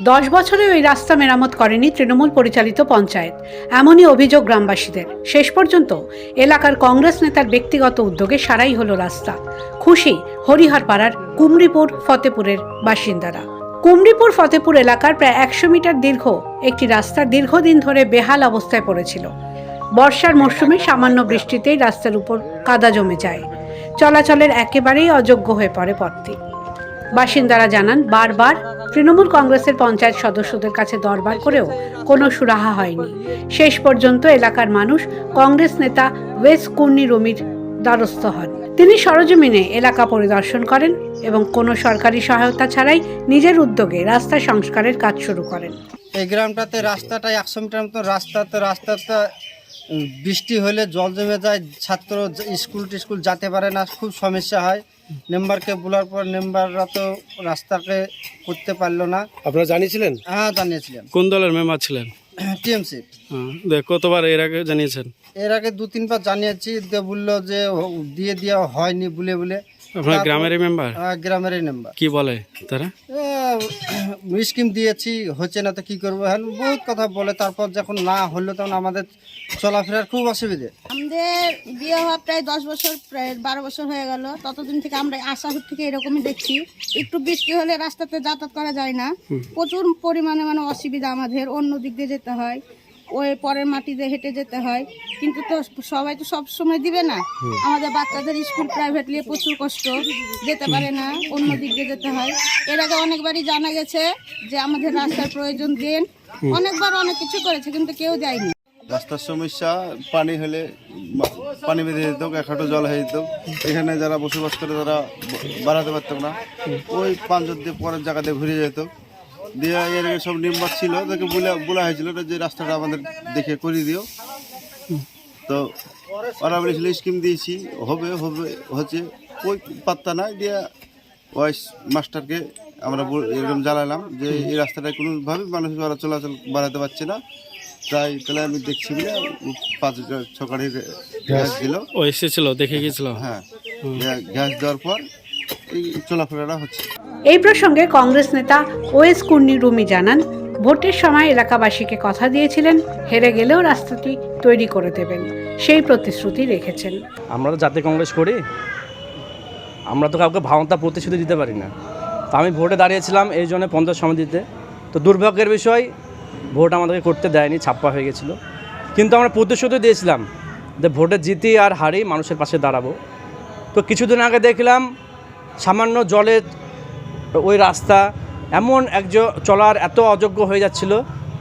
দশ বছরে ওই রাস্তা মেরামত করেনি তৃণমূল পরিচালিত পঞ্চায়েত, এমনই অভিযোগ গ্রামবাসীদের। শেষ পর্যন্ত এলাকার কংগ্রেস নেতার ব্যক্তিগত উদ্যোগে সারাই হলো রাস্তা। খুশি হরিহরপাড়ার কুমড়িপুর ফতেপুরের বাসিন্দারা। কুমড়িপুর ফতেপুর এলাকার প্রায় একশো মিটার দীর্ঘ একটি রাস্তা দীর্ঘদিন ধরে বেহাল অবস্থায় পড়েছিল। বর্ষার মরশুমে সামান্য বৃষ্টিতেই রাস্তার উপর কাদা জমে যায়। চলাচলের একেবারেই অযোগ্য হয়ে পড়ে পথটি। বাসিন্দারা জানান, বারবার তৃণমূল কংগ্রেসের পঞ্চায়েত সদস্যদের কাছে দরবার করেও কোনো সুরাহা হয়নি। শেষ পর্যন্ত এলাকার মানুষ কংগ্রেস নেতা ওয়েস কুর্নি রমির দ্বারস্থ হন। তিনি সরজমিনে এলাকা পরিদর্শন করেন এবং কোনো সরকারি সহায়তা ছাড়াই নিজের উদ্যোগে রাস্তা সংস্কারের কাজ শুরু করেন। এই গ্রামটাতে রাস্তাটা একশো মিটার মতো রাস্তা, তো রাস্তাটা বৃষ্টি হলে জল জমে যায় ছাত্র স্কুল টিস্কুল যেতে পারে না খুব সমস্যা হয়। মেম্বারকে বলার পর মেম্বাররা তো রাস্তাকে করতে পারল না। আপনারা জানিয়েছিলেন? হ্যাঁ জানিয়েছিলেন। কোন দলের মেম্বার ছিলেন? টিএমসি। হ্যাঁ, কতবার এর আগে জানিয়েছেন? এর আগে দু তিনবার জানিয়েছি দিয়ে বলল যে দিয়ে দেওয়া হয়নি বলে বলে। আপনার গ্রামেরই মেম্বার গ্রামেরই মেম্বার কি বলে তারা? স্কিম দিয়েছি হচ্ছে না তো কি করব? হ্যাঁ বহুত কথা বলে তারপর যখন না হলো তখন আমাদের চলাফেরার খুব অসুবিধে। আমাদের বিয়ে হওয়া প্রায় দশ বছর প্রায় বারো বছর হয়ে গেল। ততদিন থেকে আমরা আশাহুর থেকে এরকমই দেখছি। একটু বৃষ্টি হলে রাস্তাতে যাতায়াত করা যায় না। প্রচুর পরিমাণে মানে অসুবিধা আমাদের অন্য দিক দিয়ে যেতে হয়। ওই পরের মাটি দিয়ে হেঁটে যেতে হয়। কিন্তু তো সবাই তো সব সময় দিবে না। আমাদের বাচ্চাদের স্কুল প্রাইভেট নিয়ে প্রচুর কষ্ট। যেতে পারে না অন্য দিক দিয়ে যেতে হয়। এর আগে অনেকবারই জানা গেছে যে আমাদের রাস্তার প্রয়োজন দিন। অনেকবার অনেক কিছু করেছে কিন্তু কেউ দেয়নি। রাস্তার সমস্যা পানি হলে পানি বেঁধে যেত এক হাঁটু জল হয়ে যেত এখানে যারা বসবাস করে তারা বাড়াতে পারতাম না। ওই পাঁচজন দিয়ে পরের জায়গাতে ঘুরে যেত দিয়ে এর সব নিম্বাক ছিল তাকে বলে বলা হয়েছিল যে রাস্তাটা আমাদের দেখে করে দিও। তো ওরা বলেছিল স্কিম দিয়েছি হবে হবে হচ্ছে। ওই পাত্তা নাই দিয়ে ওই মাস্টারকে আমরা এরকম জানালাম যে এই রাস্তাটা কোনোভাবে মানুষ ওরা চলাচল বাড়াতে পারছে না। তাই তাহলে আমি দেখছি বলে পাঁচ ছ গাড়ির গ্যাস দিল ও এসেছিল দেখে গেছিল হ্যাঁ। গ্যা- গ্যাস দেওয়ার পর এই চলাফেরাটা হচ্ছে। এই প্রসঙ্গে কংগ্রেস নেতা ওয়েস কুন্নি রুমি জানান, ভোটের সময় এলাকাবাসীকে কথা দিয়েছিলেন, হেরে গেলেও রাস্তাটি তৈরি করে দেবেন, সেই প্রতিশ্রুতি রেখেছেন। আমরা তো জাতীয় কংগ্রেস করি, আমরা তো কাউকে ভাওতা প্রতিশ্রুতি দিতে পারি না। তো আমি ভোটে দাঁড়িয়েছিলাম এই জন্য পঞ্চায়েত সমিতিতে। তো দুর্ভাগ্যের বিষয়, ভোট আমাদেরকে করতে দেয়নি, ছাপ্পা হয়ে গেছিল। কিন্তু আমরা প্রতিশ্রুতি দিয়েছিলাম যে ভোটে জিতি আর হারি, মানুষের পাশে দাঁড়াবো। তো কিছুদিন আগে দেখলাম সামান্য জলের ওই রাস্তা এমন একজন চলার এত অযোগ্য হয়ে যাচ্ছিল,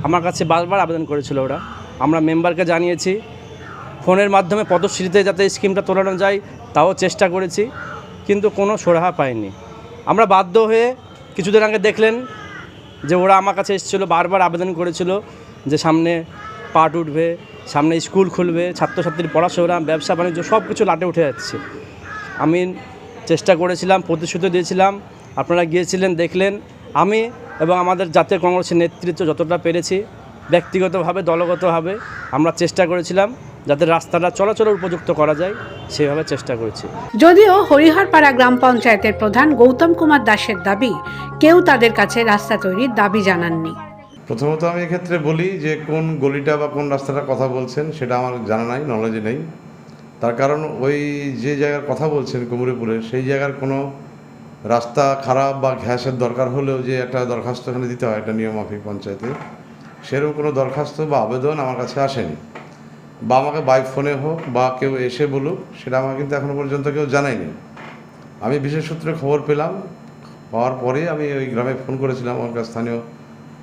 আমার কাছে বারবার আবেদন করেছিল ওরা। আমরা মেম্বারকে জানিয়েছি, ফোনের মাধ্যমে পদশ্রীতে যাতে স্কিমটা তোলানো যায়, তাও চেষ্টা করেছি, কিন্তু কোনো সুরাহা পাইনি। আমরা বাধ্য হয়ে কিছুদিন আগে দেখলেন যে ওরা আমার কাছে এসেছিল, বারবার আবেদন করেছিল যে সামনে পাট উঠবে, সামনে স্কুল খুলবে, ছাত্রছাত্রীর পড়াশোনা, ব্যবসা, বাণিজ্য সব কিছু লাটে উঠে যাচ্ছে। আমি চেষ্টা করেছিলাম, প্রতিশ্রুতি দিয়েছিলাম আপনারা গিয়েছিলেন দেখলেন। আমি এবং আমাদের জাতীয় কংগ্রেসের নেতৃত্ব যতটা পেরেছি ব্যক্তিগতভাবে দলগতভাবে আমরা চেষ্টা করেছিলাম যাতে রাস্তাটা চলাচলের উপযুক্ত করা যায় সেভাবে চেষ্টা করেছি। যদিও হরিহরপাড়া গ্রাম পঞ্চায়েতের প্রধান গৌতম কুমার দাসের দাবি কেউ তাদের কাছে রাস্তা তৈরির দাবি জানাননি। প্রথমত আমি এক্ষেত্রে বলি যে কোন গলিটা বা কোন রাস্তাটা কথা বলছেন সেটা আমার জানা নাই নলেজে নেই। তার কারণ ওই যে জায়গার কথা বলছেন কুমুরিপুরে সেই জায়গার কোনো রাস্তা খারাপ বা ঘ্যাসের দরকার হলেও যে একটা দরখাস্ত এখানে দিতে হয়, একটা নিয়মাফিক পঞ্চায়েতে, সেরকম কোনো দরখাস্ত বা আবেদন আমার কাছে আসেনি। বা আমাকে বাই ফোনে হোক বা কেউ এসে বলুক, সেটা আমাকে কিন্তু এখনও পর্যন্ত কেউ জানায়নি। আমি বিশেষ সূত্রে খবর পেলাম পাওয়ার পরে আমি ওই গ্রামে ফোন করেছিলাম ওখানকার স্থানীয়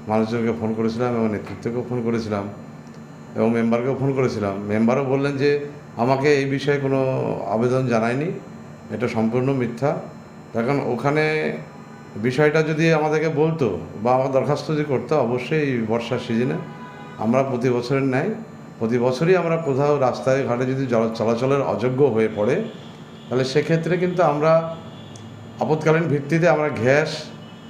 মানুষজনকে ফোন করেছিলাম এবং নেতৃত্বকেও ফোন করেছিলাম এবং মেম্বারকেও ফোন করেছিলাম। মেম্বারও বললেন যে, আমাকে এই বিষয়ে কোনো আবেদন জানায়নি, এটা সম্পূর্ণ মিথ্যা। এখন ওখানে বিষয়টা যদি আমাদেরকে বলতো বা আমার দরখাস্ত যদি করতো, অবশ্যই বর্ষার সিজনে আমরা প্রতি বছরের ন্যায়, প্রতি বছরই আমরা কোথাও রাস্তায়, ঘাটে যদি চলাচলের অযোগ্য হয়ে পড়ে, তাহলে সেক্ষেত্রে কিন্তু আমরা আপৎকালীন ভিত্তিতে আমরা গ্যাস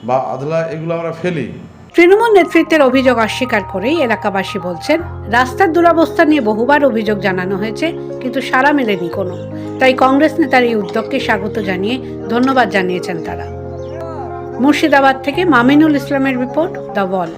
বা আধলা এগুলো আমরা ফেলি। তৃণমূল নেতৃত্বের অভিযোগ অস্বীকার করেই এলাকাবাসী বলছেন, রাস্তার দুরাবস্থা নিয়ে বহুবার অভিযোগ জানানো হয়েছে, কিন্তু সারা মেলেনি কোনো। তাই কংগ্রেস নেতার এই উদ্যোগকে স্বাগত জানিয়ে ধন্যবাদ জানিয়েছেন তারা। মুর্শিদাবাদ থেকে মামিনুল ইসলামের রিপোর্ট, দ্য ওয়াল।